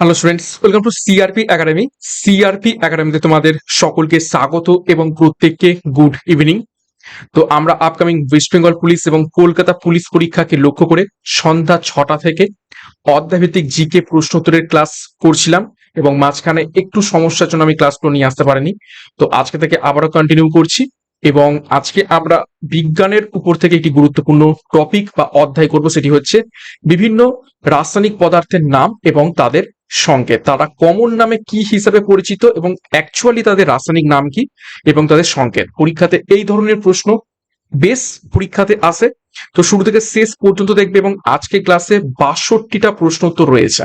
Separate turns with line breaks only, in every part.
Hello students welcome to CRP academy CRP একাডেমিতে তোমাদের সকলকে স্বাগত এবং প্রত্যেককে গুড ইভিনিং তো আমরা আপকামিং ওয়েস্ট বেঙ্গল পুলিশ এবং কলকাতা পুলিশ পরীক্ষাকে লক্ষ্য করে সন্ধ্যা ছটা থেকে অধ্যায়ভিত্তিক জিকে প্রশ্নোত্তরের ক্লাস করছিলাম এবং মাঝখানে একটু সমস্যার জন্য আমি ক্লাসগুলো নিয়ে আসতে পারিনি। তো আজকে থেকে আবারও কন্টিনিউ করছি এবং আজকে আমরা বিজ্ঞানের উপর থেকে একটি গুরুত্বপূর্ণ টপিক বা অধ্যায় করব, সেটি হচ্ছে বিভিন্ন রাসায়নিক পদার্থের নাম এবং তাদের সংকেত। তারা কমন নামে কি হিসাবে পরিচিত এবং অ্যাকচুয়ালি তাদের রাসায়নিক নাম কি এবং তাদের সংকেত? পরীক্ষাতে এই ধরনের প্রশ্ন বেশ পরীক্ষাতে আসে। তো শুরু থেকে শেষ পর্যন্ত দেখবে এবং আজকে ক্লাসে বাষট্টিটা প্রশ্নোত্তর রয়েছে।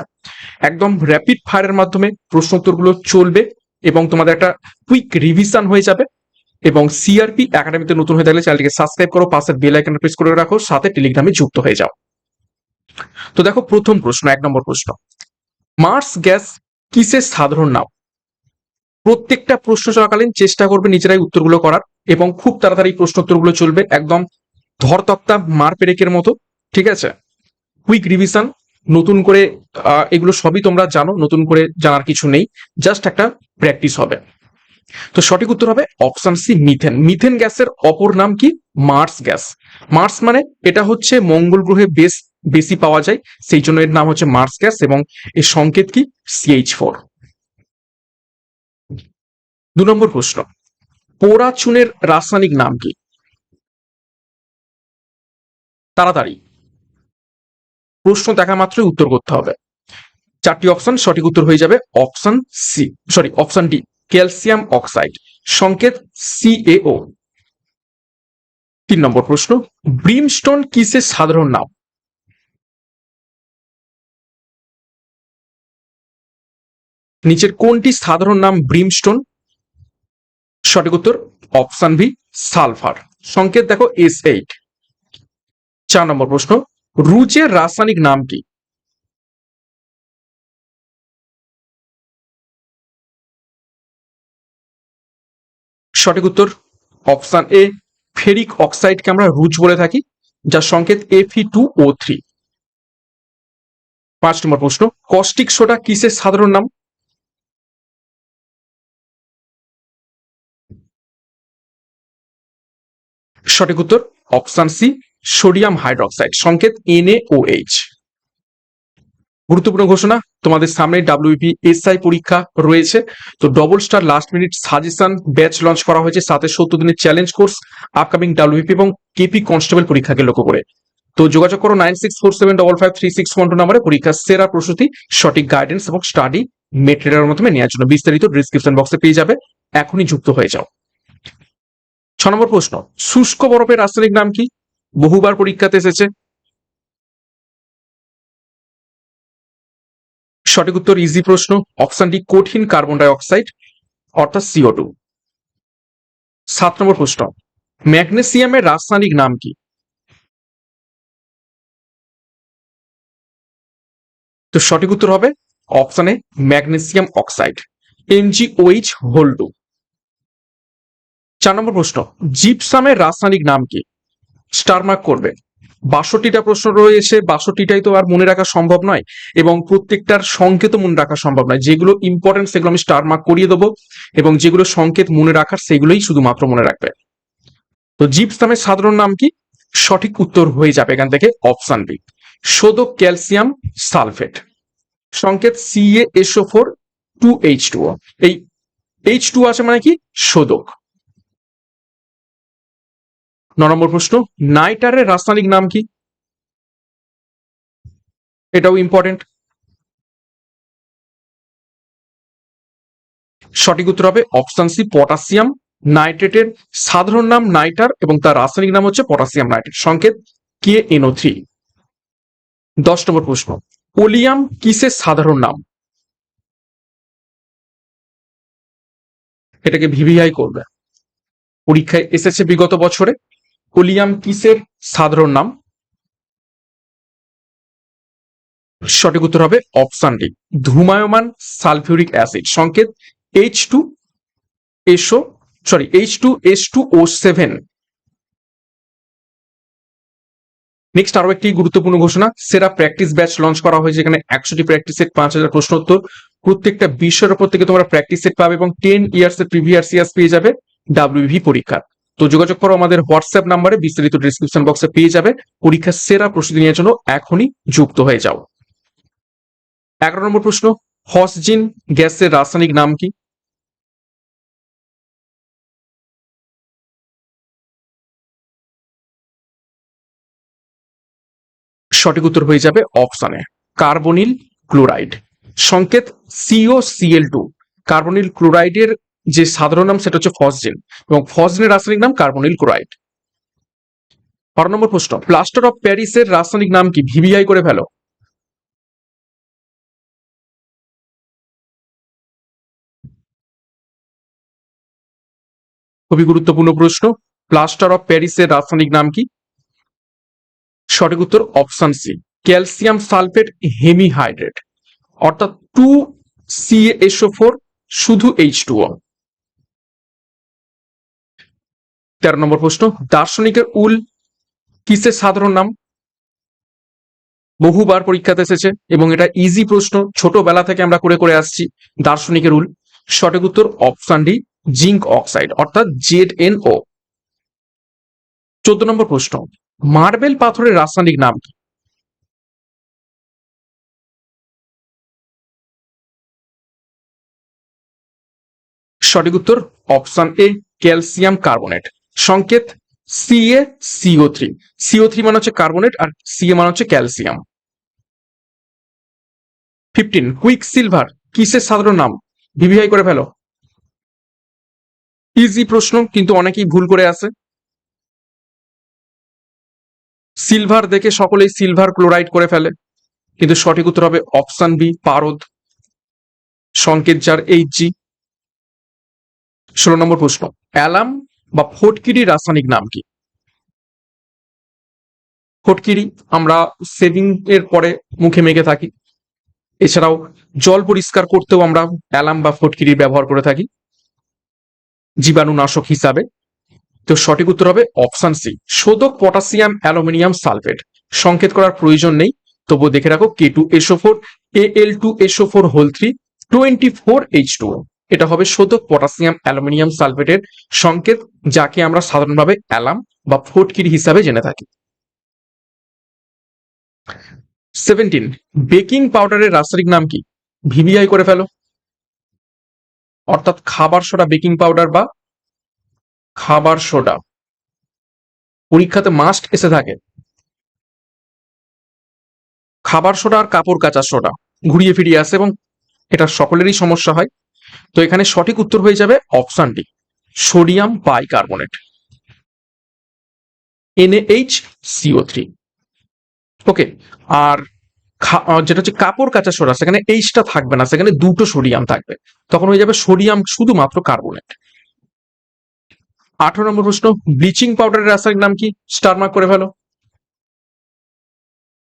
একদম র্যাপিড ফায়ারের মাধ্যমে প্রশ্নোত্তরগুলো চলবে এবং তোমাদের একটা কুইক রিভিশন হয়ে যাবে এবং সিআরপি একাডেমিতে নতুন হয়ে থাকলে চ্যানেলটিকে সাবস্ক্রাইব করো পাশের বেল আইকন প্রেস করে রাখো, সাথে টেলিগ্রামে যুক্ত হয়ে যাও। তো দেখো প্রথম প্রশ্ন, এক নম্বর প্রশ্ন। মার্স গ্যাস কিসের সাধারণ নাম? প্রত্যেকটা প্রশ্ন চলাকালীন চেষ্টা করবে নিজেরাই উত্তরগুলো করার এবং খুব তাড়াতাড়ি প্রশ্ন উত্তরগুলো চলবে একদম ধরতক্তা মার পেরেকের মতো, ঠিক আছে? কুইক রিভিশন নতুন করে এগুলো সবই তোমরা জানো, নতুন করে জানার কিছু নেই জাস্ট একটা প্র্যাকটিস হবে। তো সঠিক উত্তর হবে অপশন সি মিথেন মিথেন গ্যাসের অপর নাম কি? মার্স গ্যাস মার্স মানে এটা হচ্ছে মঙ্গল গ্রহে বেশ বেশি পাওয়া যায়। সেই জন্য এর নাম হচ্ছে মার্স গ্যাস এবং এর সংকেত কি? সিএইচ ফোর দু নম্বর প্রশ্ন। পোড়া চুনের রাসায়নিক নাম কি? তাড়াতাড়ি। প্রশ্ন দেখা মাত্রই উত্তর করতে হবে। চারটি অপশন সঠিক উত্তর হয়ে যাবে option C sorry option D calcium oxide সংকেত সিএও তিন নম্বর প্রশ্ন ব্রিমস্টোন কিসের সাধারণ নাম? নিচের কোনটি সাধারণ নাম ব্রিমস্টোন সঠিক উত্তর অপশন বি সালফার সংকেত দেখো এস এইট চার নম্বর প্রশ্ন, রুচের রাসায়নিক নাম কি? সঠিক উত্তর অপশন এ ফেরিক অক্সাইডকে আমরা রুচ বলে থাকি, যার সংকেত এফি টু ও থ্রি পাঁচ নম্বর প্রশ্ন কস্টিক সোডা কিসের সাধারণ নাম? সঠিক উত্তর, অপশন সি, সোডিয়াম হাইড্রোক্সাইড, সংকেত NaOH গুরুত্বপূর্ণ ঘোষণা, তোমাদের সামনে ডাব্লিউপি এসআই পরীক্ষা রয়েছে। তো double star last minute suggestion batch launch করা হয়েছে, সাথে সত্তর দিনের চ্যালেঞ্জ কোর্স আপকামিং ডাব্লিউপি এবং কেপি কনস্টেবল পরীক্ষাকে লক্ষ্য করে। তো যোগাযোগ করো nine six four seven double five three six one two নাম্বারে, পরীক্ষার সেরা প্রস্তুতি, সঠিক গাইডেন্স এবং স্টাডি মেটেরিয়ালের মাধ্যমে নেওয়ার জন্য বিস্তারিত ডিসক্রিপশন বক্সে পেয়ে যাবে। এখনই যুক্ত হয়ে যাও। ছ নম্বর প্রশ্ন, শুষ্ক বরফের রাসায়নিক নাম কি? বহুবার পরীক্ষাতে এসেছে। সঠিক উত্তর ইজি প্রশ্ন অপশন ডি কঠিন কার্বন ডাই অক্সাইড অর্থাৎ সিও টু সাত নম্বর প্রশ্ন, ম্যাগনেসিয়ামের রাসায়নিক নাম কি? তো সঠিক উত্তর হবে অপশানে magnesium oxide MGOH whole two চার নম্বর প্রশ্ন, জিপসামের রাসায়নিক নাম কি? স্টারমার্ক করবে। বাষট্টিটা প্রশ্ন রয়েছে, বাষট্টিটাই তো আর মনে রাখা সম্ভব নয় এবং প্রত্যেকটার সংকেতও মনে রাখা সম্ভব নয়। যেগুলো ইম্পর্টেন্ট সেগুলো আমি স্টার মার্ক করিয়ে দেবো এবং যেগুলো সংকেত মনে রাখার সেগুলোই শুধুমাত্র মনে রাখবে। তো জিপসামের সাধারণ নাম কি? সঠিক উত্তর হয়ে যাবে এখান থেকে অপশন বি সোদক ক্যালসিয়াম সালফেট। সংকেত CA SO four two H two এই এইচ টু আছে মানে কি? সোদক ন নম্বর প্রশ্ন, নাইটারের রাসায়নিক নাম কি? এটাও ইম্পর্টেন্ট সঠিক উত্তর হবে অপশন সি, পটাশিয়াম নাইট্রেটের। সাধারণ নাম নাইটার এবং তার রাসায়নিক নাম হচ্ছে পটাশিয়াম নাইট্রেট। সংকেত কে এনও থ্রি। দশ নম্বর প্রশ্ন, ওলিয়াম কিসের সাধারণ নাম? এটাকে ভিভিআই করবে। পরীক্ষায় এসেছে বিগত বছরে। ওলিয়াম কিসের সাধারণ নাম? সঠিক উত্তর হবে অপশন ডি ধূমায়মান সালফিউরিক অ্যাসিড। সংকেত H two SO sorry H two S two O seven next আরও একটি গুরুত্বপূর্ণ ঘোষণা, সেরা প্র্যাকটিস ব্যাচ লঞ্চ করা হয়েছে এখানে একশোটি প্র্যাকটিস সেট, পাঁচ হাজার প্রশ্ন উত্তর। প্রত্যেকটা বিষয়ের উপর থেকে তোমরা প্র্যাকটিস সেট পাবে এবং টেন ইয়ার্স এর প্রিভিয়াস ইয়ার্স পেয়ে যাবে ডাব্লিউভি পরীক্ষা তো যোগাযোগ করো আমাদের হোয়াটসঅ্যাপ নাম্বারে, বিস্তারিত ডিসক্রিপশন বক্সে পেয়ে যাবে। পরীক্ষার সেরা প্রস্তুতি নেওয়ার জন্য এখনই যুক্ত হয়ে যাও। এগারো নম্বর প্রশ্ন, হসজিন গ্যাসের রাসায়নিক নাম কি? সঠিক উত্তর হয়ে যাবে অপশনে, কার্বনিল ক্লোরাইড। সংকেত সিও সিএল টু কার্বনিল ক্লোরাইডের যে সাধারণ নাম সেটা হচ্ছে ফসজিন এবং ফসজিনের রাসায়নিক নাম কার্বনিল ক্লোরাইড। বারো নম্বর প্রশ্ন, প্লাস্টার অফ প্যারিসের রাসায়নিক নাম কি? ভিভিআই করে ফেলো। খুবই গুরুত্বপূর্ণ প্রশ্ন, প্লাস্টার অফ প্যারিসের রাসায়নিক নাম কি? সঠিক উত্তর option C, calcium sulphate hemihydrate. অর্থাৎ টু সিএসও ফোর, শুধু এইচ টু তেরো নম্বর প্রশ্ন, দার্শনিকের উল কিসের সাধারণ নাম? বহুবার পরীক্ষাতে এসেছে এবং এটা ইজি প্রশ্ন, ছোটবেলা থেকে আমরা করে করে আসছি দার্শনিকের উল। সঠিক উত্তর অপশন ডি, জিঙ্ক অক্সাইড, অর্থাৎ জেড এন ও। চোদ্দ নম্বর প্রশ্ন, মার্বেল পাথরের রাসায়নিক নাম কি? সঠিক উত্তর অপশন এ, ক্যালসিয়াম কার্বনেট। সংকেত CA CO three CO three মানে হচ্ছে কার্বনেট আর সিএ মানে হচ্ছে ক্যালসিয়াম। ফিফটিন কুইক সিলভার, কিসের সাধারণ নাম? ভিভিআই করে ফেলো। ইজি প্রশ্ন, কিন্তু অনেকেই ভুল করে আসে সিলভার দেখে সকলেই সিলভার ক্লোরাইড করে ফেলে, কিন্তু সঠিক উত্তর হবে অপশন বি পারদ। সংকেত যার এইচ জি ষোলো নম্বর প্রশ্ন, অ্যালাম বা ফটকিরি রাসায়নিক নাম কি? ফটকিরি আমরা সেভিং এর পরে মুখে মেখে থাকি। এছাড়াও জল পরিষ্কার করতেও আমরা অ্যালাম বা ফটকিরি ব্যবহার করে থাকি। জীবাণুনাশক হিসাবে। তো সঠিক উত্তর হবে অপশন সি, শোধক পটাশিয়াম অ্যালুমিনিয়াম সালফেট। সংকেত করার প্রয়োজন নেই, তবুও দেখে রাখো K two SO four A L two SO four whole three twenty four H two এটা হবে শোধক পটাশিয়াম অ্যালুমিনিয়াম সালফেটের সংকেত, যাকে আমরা সাধারণভাবে অ্যালাম বা ফোটকিরি হিসাবে জেনে থাকি। সেভেন্টিন বেকিং পাউডারের রাসায়নিক নাম কি? ভিভিআই করে ফেলো। অর্থাৎ খাবার সোডা, বেকিং পাউডার বা খাবার সোডা। পরীক্ষাতে মাস্ট এসে থাকে। খাবার সোডা আর কাপড় কাচা সোডা। ঘুরিয়ে ফিরিয়ে আসে এবং এটা সকলেরই সমস্যা হয়। তো এখানে সঠিক উত্তর হয়ে যাবে option D sodium bicarbonate NH CO three okay আর যেটা হচ্ছে কাপড় কাঁচা সোডা, সেখানে এইচটা থাকবে না, সেখানে দুটো সোডিয়াম থাকবে। তখন হয়ে যাবে সোডিয়াম শুধুমাত্র কার্বনেট আঠারো নম্বর প্রশ্ন ব্লিচিং পাউডারের রাসায়নিক নাম কি? স্টার মার্ক করে ফেলো।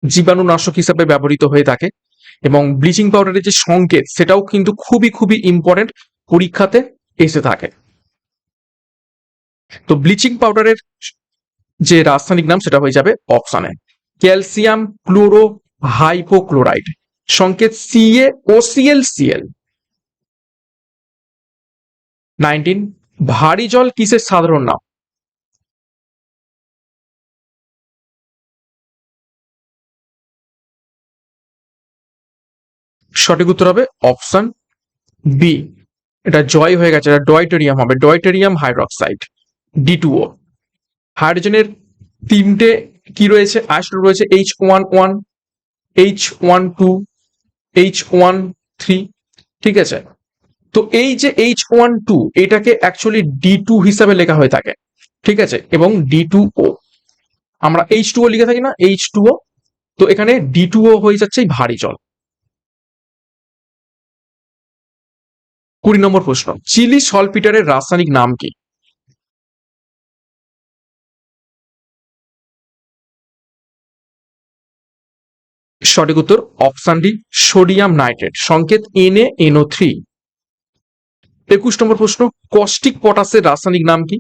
জীবাণুনাশক হিসাবে ব্যবহৃত হয়ে থাকে। এবং ব্লিচিং পাউডারের যে সংকেত, সেটাও কিন্তু খুবই খুবই ইম্পর্টেন্ট পরীক্ষাতে এসে থাকে। তো ব্লিচিং পাউডারের যে রাসায়নিক নাম, সেটা হয়ে যাবে অপশানে ক্যালসিয়াম ক্লোরো হাইপোক্লোরাইড সংকেত CA O CL CL nineteen ভারী জল কিসের সাধারণ নাম? সঠিক উত্তর হবে অপশন বি এটা জয় হয়ে গেছে, এটা ডয়টেরিয়াম হবে। Deuterium hydroxide D two O হাইড্রোজেনের তিনটে কি রয়েছে? আইসোটোপ রয়েছে H one one H one two H one three ঠিক আছে? তো এই যে এইচ ওয়ান টু এটাকে অ্যাকচুয়ালি ডি টু হিসাবে লেখা হয়ে থাকে, ঠিক আছে? এবং ডি টু ও আমরা এইচ টু ও লিখে থাকি না এইচ টু ও তো এখানে ডি টু ও হয়ে যাচ্ছে ভারী জল। কুড়ি নম্বর প্রশ্ন, চিলি সলপিটারের রাসায়নিক নাম কি? সঠিক উত্তর, অপশন ডি, সোডিয়াম নাইট্রেট, সংকেত এন এনও থ্রি একুশ নম্বর প্রশ্ন, কস্টিক পটাসের রাসায়নিক নাম কি?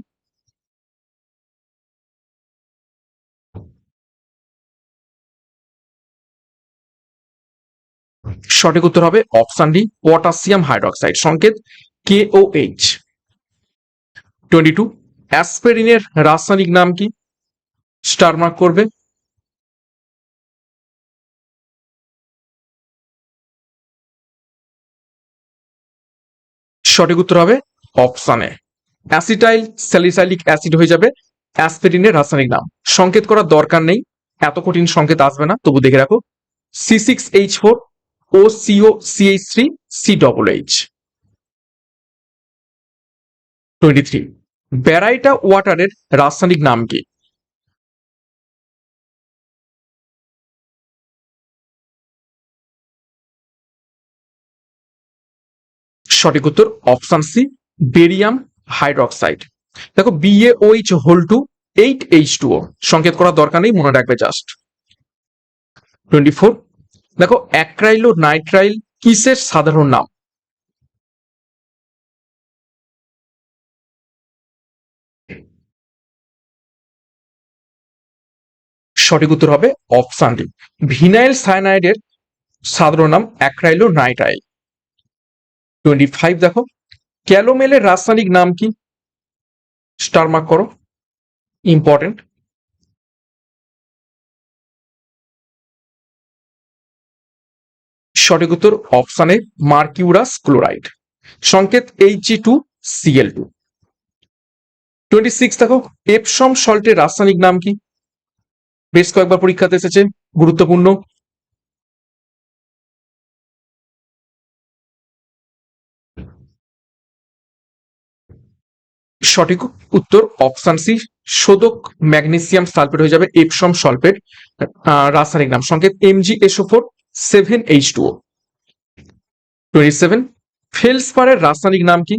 সঠিক উত্তর হবে অপশন ডি, পটাশিয়াম হাইড্রক্সাইড। সংকেত K O H twenty two অ্যাসপেরিনের রাসায়নিক নাম কি? স্টার মার্ক করবে। সঠিক উত্তর হবে অপশন অ্যাসিটাইল স্যালিসাইলিক অ্যাসিড হয়ে যাবে অ্যাসপেরিনের রাসায়নিক নাম। সংকেত করার দরকার নেই, এত কঠিন সংকেত আসবে না। তবু দেখে রাখো C six H four O CO CH three C double H twenty three baryta ওয়াটারের রাসায়নিক নাম কি? সঠিক উত্তর অপশন সি, বেরিয়াম হাইড্রক্সাইড। দেখো BAOH whole two eight H two সংকেত করার দরকার নেই, মনে রাখবে জাস্ট টোয়েন্টি ফোর দেখো অ্যাক্রাইলো নাইট্রাইল কিসের সাধারণ নাম? সঠিক উত্তর হবে অপশন ডি। ভিনাইল সায়ানাইডের সাধারণ নাম অ্যাক্রাইলো নাইট্রাইল। টোয়েন্টি ফাইভ দেখো, ক্যালোমেলের রাসায়নিক নাম কি? স্টার মার্ক করো, ইম্পর্টেন্ট। সঠিক উত্তর অপশানে মার্কিউরাস ক্লোরাইড। সংকেত H two CL two twenty six দেখো এপসম সল্টের রাসায়নিক নাম কি? বেশ কয়েকবার পরীক্ষাতে এসেছে, গুরুত্বপূর্ণ। সঠিক উত্তর অপশন সি, শোধক ম্যাগনেসিয়াম সালফেট হয়ে যাবে এপসম সলফেট রাসায়নিক নাম। সংকেত MG SO four seven H two O twenty seven ফেলসপারের রাসায়নিক নাম কি?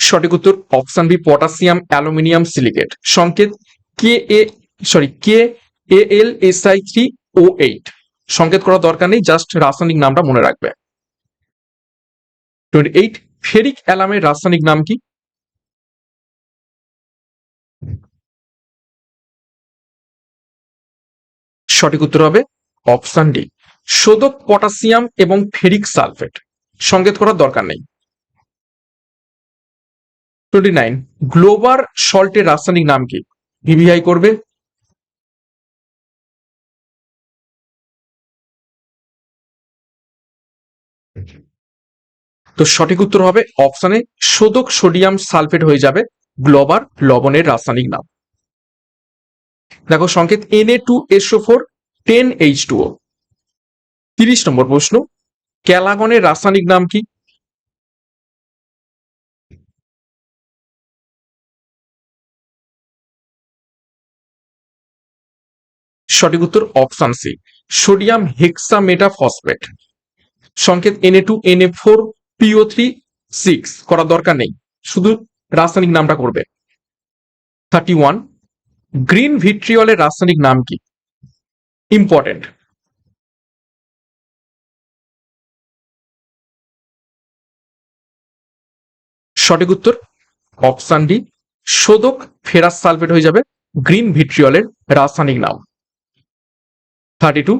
সঠিক উত্তর, option B, potassium aluminium silicate. সংকেত, K A sorry K A L S I three O eight. সংকেত করার দরকার নেই জাস্ট রাসায়নিক নামটা মনে রাখবে। টোয়েন্টি এইট ফেরিক অ্যালামের রাসায়নিক নাম কি? সঠিক উত্তর হবে অপশন ডি, শোধক পটাশিয়াম এবং ফেরিক সালফেট। সংকেত করার দরকার নেই। টোয়েন্টি নাইন গ্লোবাল সল্টের রাসায়নিক নাম কি? ভিভিআই করবে। তো সঠিক উত্তর হবে অপশানে শোধক সোডিয়াম সালফেট হয়ে যাবে গ্লোবার লবণের রাসায়নিক নাম। দেখো সংকেত N A two SO four ten H two O তিরিশ নম্বর প্রশ্ন ক্যালাগনের রাসায়নিক নাম কি? সঠিক উত্তর option C sodium hexametaphosphate সংকেত NA two NA four PO three six করার দরকার নেই, শুধু রাসায়নিক নামটা করবে। থার্টি ওয়ান গ্রিন ভিট্রিয়লের রাসায়নিক নাম কি? ইম্পর্টেন্ট সঠিক উত্তর, অপশন ডি, শোধক ফেরাস সালফেট হয়ে যাবে গ্রিন ভিট্রিয়লের রাসায়নিক নাম। থার্টি টু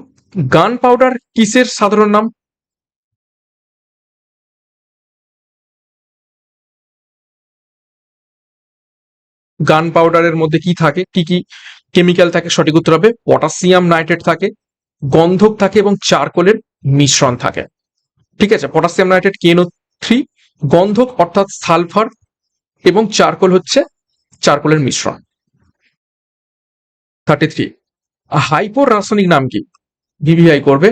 গান পাউডার কিসের সাধারণ নাম? গান পাউডারের মধ্যে কি থাকে? কি কি কেমিক্যাল থাকে, সঠিক উত্তর হবে পটাশিয়াম নাইট্রেট থাকে, গন্ধক থাকে এবং চারকোলের মিশ্রণ থাকে। ঠিক আছে পটাশিয়াম নাইট্রেট কেনো থ্রি গন্ধক অর্থাৎ সালফার এবং চারকোল হচ্ছে চারকোলের মিশ্রণ। থার্টি থ্রি হাইপোর রাসায়নিক নাম কি? ভিভিআই করবে।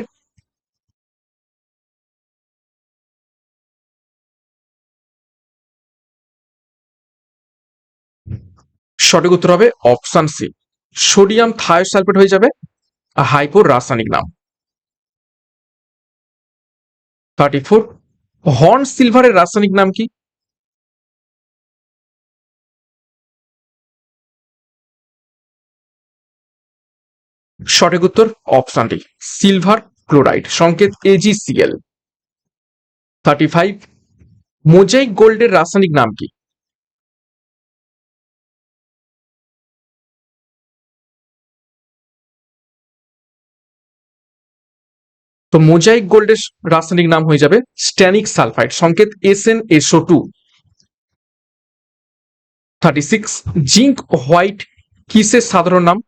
সঠিক উত্তর হবে অপশন সি সোডিয়াম থায়োসালফেট হয়ে যাবে হাইপোর রাসায়নিক নাম। থার্টি ফোর হর্ন সিলভারের রাসায়নিক নাম কি? সঠিক উত্তর অপশন ডি সিলভার ক্লোরাইড, সংকেত এজিসিএল থার্টি ফাইভ মোজাইক গোল্ডের রাসায়নিক নাম কি? তো মোজাইক গোল্ডের রাসায়নিক নাম হয়ে যাবে স্ট্যানিক সালফাইড সংকেত S N SO two thirty six zinc white কিসের সাধারণ নাম?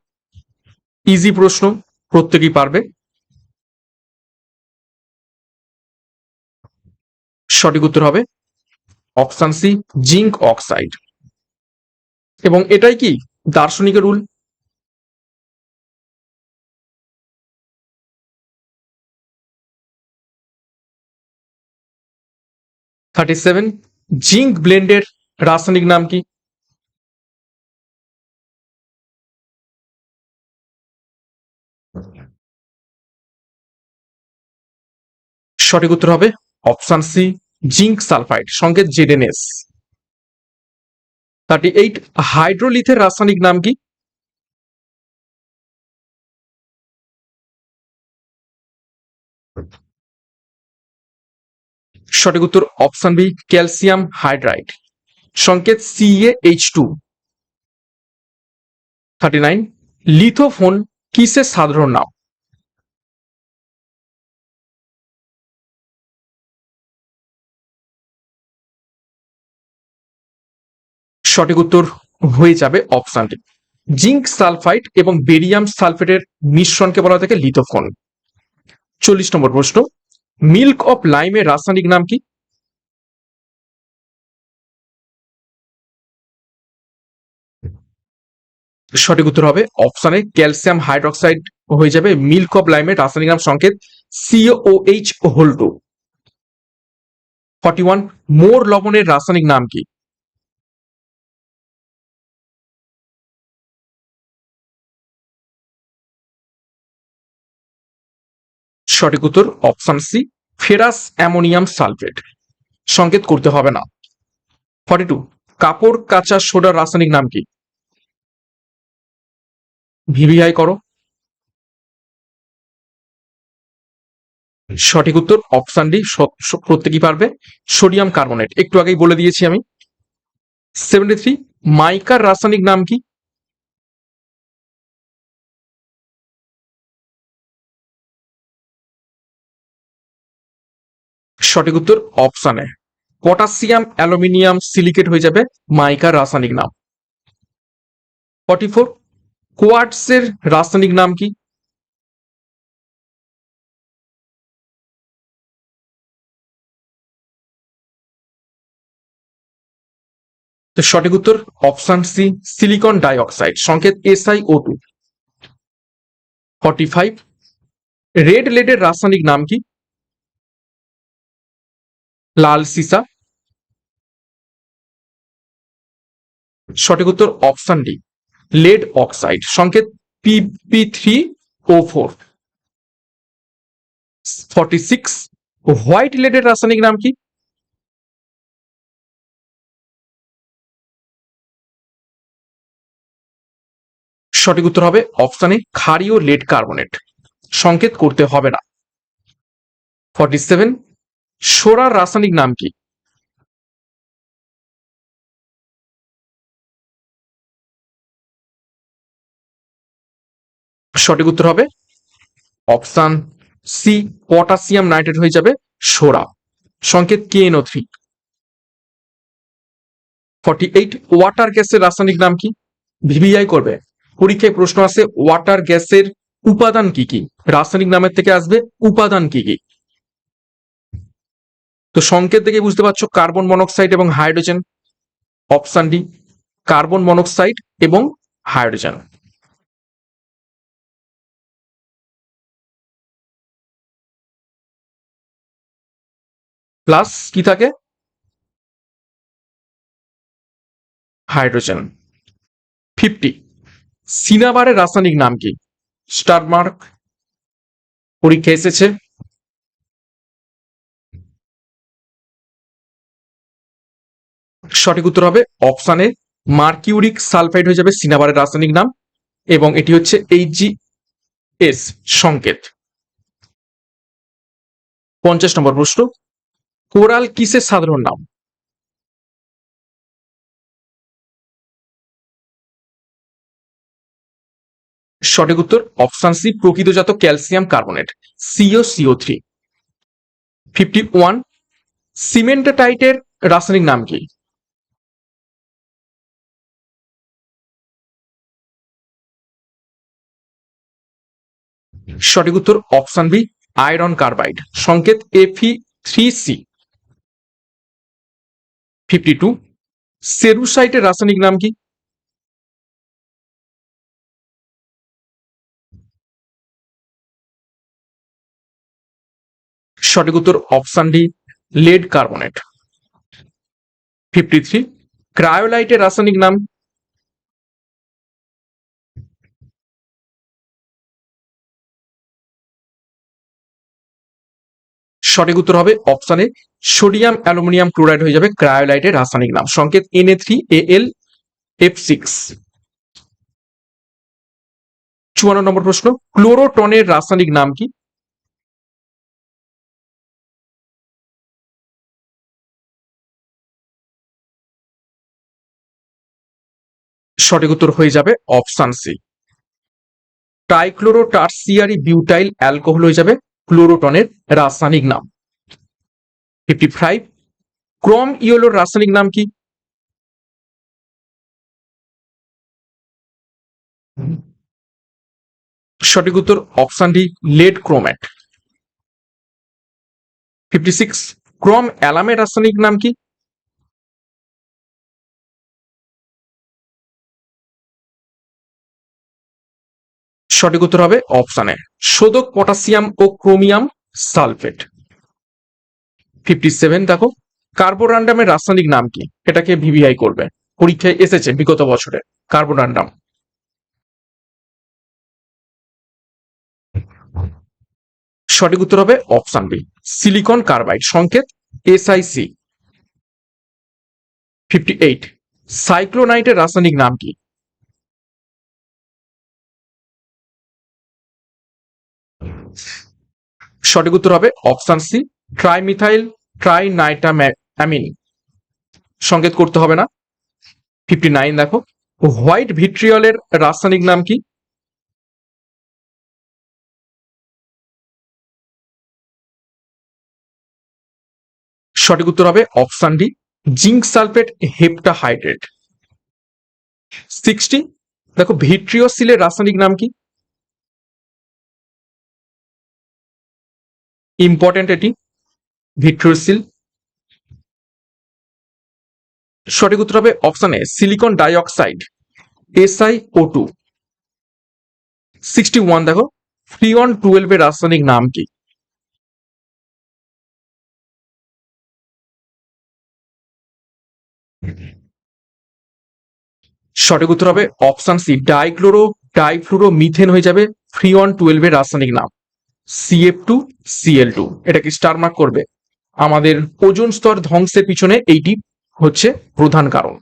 ইজি প্রশ্ন, প্রত্যেকেই পারবে। সঠিক উত্তর হবে অপশন সি, জিঙ্ক অক্সাইড। এবং এটাই কি দার্শনিকের রুল? থার্টি সেভেন, জিঙ্ক ব্লেন্ডের রাসায়নিক নাম কি? সঠিক উত্তর হবে অপশন সি, জিঙ্ক সালফাইড, সংকেত জেডেনএস থার্টি এইট, হাইড্রোলিথের রাসায়নিক নাম কি? সঠিক উত্তর অপশন বি, ক্যালসিয়াম হাইড্রাইড। সংকেত CA H two. Thirty nine, lithophone কিসের সাধারণ নাম? সঠিক উত্তর হয়ে যাবে অপশনটি। জিঙ্ক সালফাইড এবং বেরিয়াম সালফেটের মিশ্রণকে বলা থাকে লিথোফোন। চল্লিশ নম্বর প্রশ্ন মিল্ক অফ লাইমের রাসায়নিক নাম কি? সঠিক উত্তর হবে অপশনে ক্যালসিয়াম হাইড্রক্সাইড হয়ে যাবে মিল্ক অফ লাইমের রাসায়নিক নাম সংকেত COH whole two forty one Mohr লবণের রাসায়নিক নাম কি? সঠিক উত্তর option C ferrous ammonium sulphate. সংকেত করতে হবে না। ফর্টি টু, কাপড়, কাঁচা সোডার রাসায়নিক নাম কি? ভিভিআই করো। সঠিক উত্তর, অপশন ডি প্রত্যেকই পারবে। সোডিয়াম কার্বনেট, একটু আগেই বলে দিয়েছি আমি। সেভেন্টি থ্রি মাইকার রাসায়নিক নাম কি? সঠিক উত্তর অপশানে পটাশিয়াম অ্যালুমিনিয়াম সিলিকেট হয়ে যাবে মাইকার রাসায়নিক নাম। ফর্টি ফোর কোয়ার্টসের রাসায়নিক নাম কি? সঠিক উত্তর অপশন সি সিলিকন ডাইঅক্সাইড সংকেত SI O two forty five red লেডের রাসায়নিক নাম কি? লাল সিসা। সঠিক উত্তর অপশন ডি। লেড অক্সাইড সংকেত PP three O four forty six white লেডের রাসায়নিক নাম কি? সঠিক উত্তর হবে অপশানে ক্ষারীয় লেড কার্বনেট সংকেত করতে হবে না। ফর্টি সেভেন সোরার রাসায়নিক নাম কি? সঠিক উত্তর হবে অপশান সি, পটাশিয়াম নাইট্রেট হয়ে যাবে সোরা। সংকেত K KNO three. Forty eight, water গ্যাসের রাসায়নিক নাম কি? ভিভিআই করবে। পরীক্ষায় প্রশ্ন আছে, ওয়াটার গ্যাসের উপাদান কি কি? রাসায়নিক নামের থেকে আসবে, উপাদান কি কি? তো সংকেত থেকে বুঝতে পারছ কার্বন মনোক্সাইড এবং hydrogen option D, carbon monoxide এবং হাইড্রোজেন। প্লাস কি থাকে? হাইড্রোজেন। ফিফটি, সিনাবারের রাসায়নিক নাম কি? স্টারমার্ক পরীক্ষা এসেছে। সঠিক উত্তর হবে অপশানে মার্কিউরিক সালফাইড হয়ে যাবে সিনাবারের রাসায়নিক নাম এবং এটি হচ্ছে এইচজি এস সংকেত। পঞ্চাশ নম্বর প্রশ্ন, কোরাল কিসের সাধারণ নাম? সঠিক উত্তর option C প্রকৃতজাত calcium carbonate, CO CO three. Fifty one, সিমেন্টাটাইটের রাসায়নিক নাম কি? সঠিক উত্তর অপশন বি আয়রন কার্বাইড সংকেত FE three C fifty two সেরুসাইটের রাসায়নিক নাম কি? সঠিক উত্তর option D lead carbonate fifty three ক্রায়োলাইটের রাসায়নিক নাম? সঠিক উত্তর হবে অপশনে সোডিয়াম অ্যালুমিনিয়াম ক্লোরাইড হয়ে যাবে ক্রায়োলাইটের রাসায়নিক নাম। সংকেত NA three A L F six চুয়ান্ন নম্বর প্রশ্ন, ক্লোরোটনের রাসায়নিক নাম কি? সঠিক উত্তর হয়ে যাবে option C trichloro tertiary butyl alcohol হয়ে যাবে ক্লোরোটনের রাসায়নিক নাম। ফিফটি ফাইভ ক্রম ইয়েলোর রাসায়নিক নাম কি? সঠিক উত্তর option D, lead chromate. Fifty six chrome অ্যালামের রাসায়নিক নাম কি? সঠিক উত্তর হবে অপশানে শোধক পটাশিয়াম ও ক্রোমিয়াম সালফেট ফিফটি সেভেন দেখো কার্বোরান্ডামের রাসায়নিক নাম কি? এটাকে ভিভিআই করবে। পরীক্ষায় এসেছে বিগত বছরে কার্বোরান্ডাম সঠিক উত্তর হবে অপশন বি সিলিকন কার্বাইড সংকেত এসআইসি ফিফটি এইট সাইক্লোনাইটের রাসায়নিক নাম কি? সঠিক উত্তর হবে অপশান সি, ট্রাইমিথাইল ট্রাইনাইটামিন সংকেত করতে হবে না। ফিফটি নাইন দেখো। হোয়াইট ভিট্রিয়লের রাসায়নিক নাম কি? সঠিক উত্তর হবে option D, zinc sulphate heptahydrate. Sixty দেখো ভিট্রিওসিলের রাসায়নিক নাম কি? ইম্পর্টেন্ট এটি ভিট্রিওসিল সঠিক উত্তর হবে option A silicon dioxide SI O two sixty one দেখো ফ্রিওন টুয়েলভের রাসায়নিক নাম কি? সঠিক উত্তর হবে option C dichloro difluoro methane হয়ে যাবে ফ্রিওন টুয়েলভের রাসায়নিক নাম। সিএফ টু সিএল টু এটাকে স্টার মার্ক করবে। আমাদের ওজন স্তর ধ্বংসের পিছনে এইটি হচ্ছে প্রধান কারণ।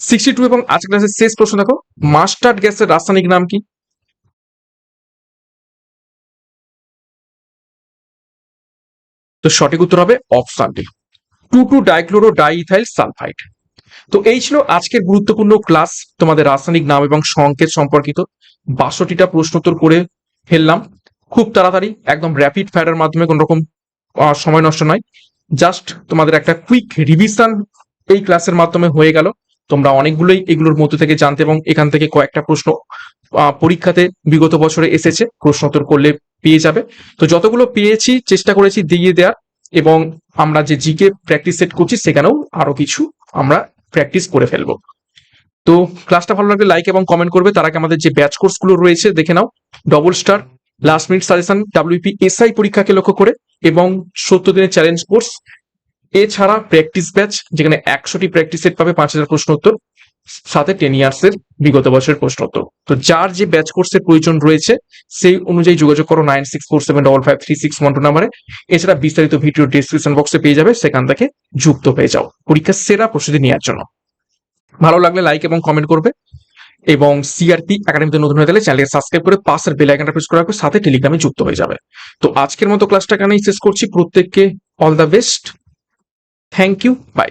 সিক্সটি টু এবং আজকের ক্লাসের শেষ প্রশ্ন দেখো মাস্টার্ড গ্যাসের রাসায়নিক নাম কি? তো সঠিক উত্তর হবে option D two two dichloro diethyl sulphide তো এই ছিল আজকের গুরুত্বপূর্ণ ক্লাস তোমাদের রাসায়নিক নাম এবং সংকেত সম্পর্কিত। বাষট্টিটা প্রশ্নোত্তর করে ফেললাম। খুব তাড়াতাড়ি, একদম র্যাপিড ফায়ারের মাধ্যমে কোন রকম সময় নষ্ট নয়। জাস্ট তোমাদের একটা কুইক রিভিশন এই ক্লাসের মাধ্যমে হয়ে গেল। তোমরা অনেকগুলোই এগুলোর মধ্যে থেকে জানতে এবং এখান থেকে কয়েকটা প্রশ্ন পরীক্ষাতে বিগত বছরে এসেছে। প্রশ্নোত্তর করলে পেয়ে যাবে। তো যতগুলো পেয়েছি, চেষ্টা করেছি দিয়ে দেওয়ার এবং আমরা যে জিকে প্র্যাকটিস সেট করছি, সেখানেও আরও কিছু আমরা প্র্যাকটিস করে ফেলব। তো ক্লাসটা ভালো লাগলে লাইক এবং কমেন্ট করবে। তার আগে আমাদের যে ব্যাচ কোর্সগুলো রয়েছে, দেখে নাও। Double star last minute suggestion WP SI পরীক্ষাকে লক্ষ্য করে এবং সত্তর দিনের চ্যালেঞ্জ কোর্স এছাড়া প্র্যাকটিস ব্যাচ যেখানে একশোটি প্র্যাকটিস সেট পাবে, পাঁচ হাজার প্রশ্ন উত্তর, সাথে টেন ইয়ার্স এর বিগত বছরের প্রশ্ন উত্তর। তো যার যে ব্যাচ কোর্সের প্রয়োজন রয়েছে, সেই অনুযায়ী যোগাযোগ করো nine six four seven double five three six one two নাম্বারে। এছাড়া বিস্তারিত ভিডিও ডিসক্রিপশন বক্সে পেয়ে যাবে, সেখান থেকে যুক্ত হয়ে যাও। পরীক্ষার সেরা প্রস্তুতি নেওয়ার জন্য। ভালো লাগলে লাইক এবং কমেন্ট করবে। এবং সিআরপি একাডেমিতে নতুন হয়ে গেলে চ্যানেলকে সাবস্ক্রাইব করে পাশের বেল আইকনটা প্রেস করে সাথে টেলিগ্রামে যুক্ত হয়ে যাবে। তো আজকের মতো ক্লাসটা এখানেই শেষ করছি। প্রত্যেককে all the best thank you bye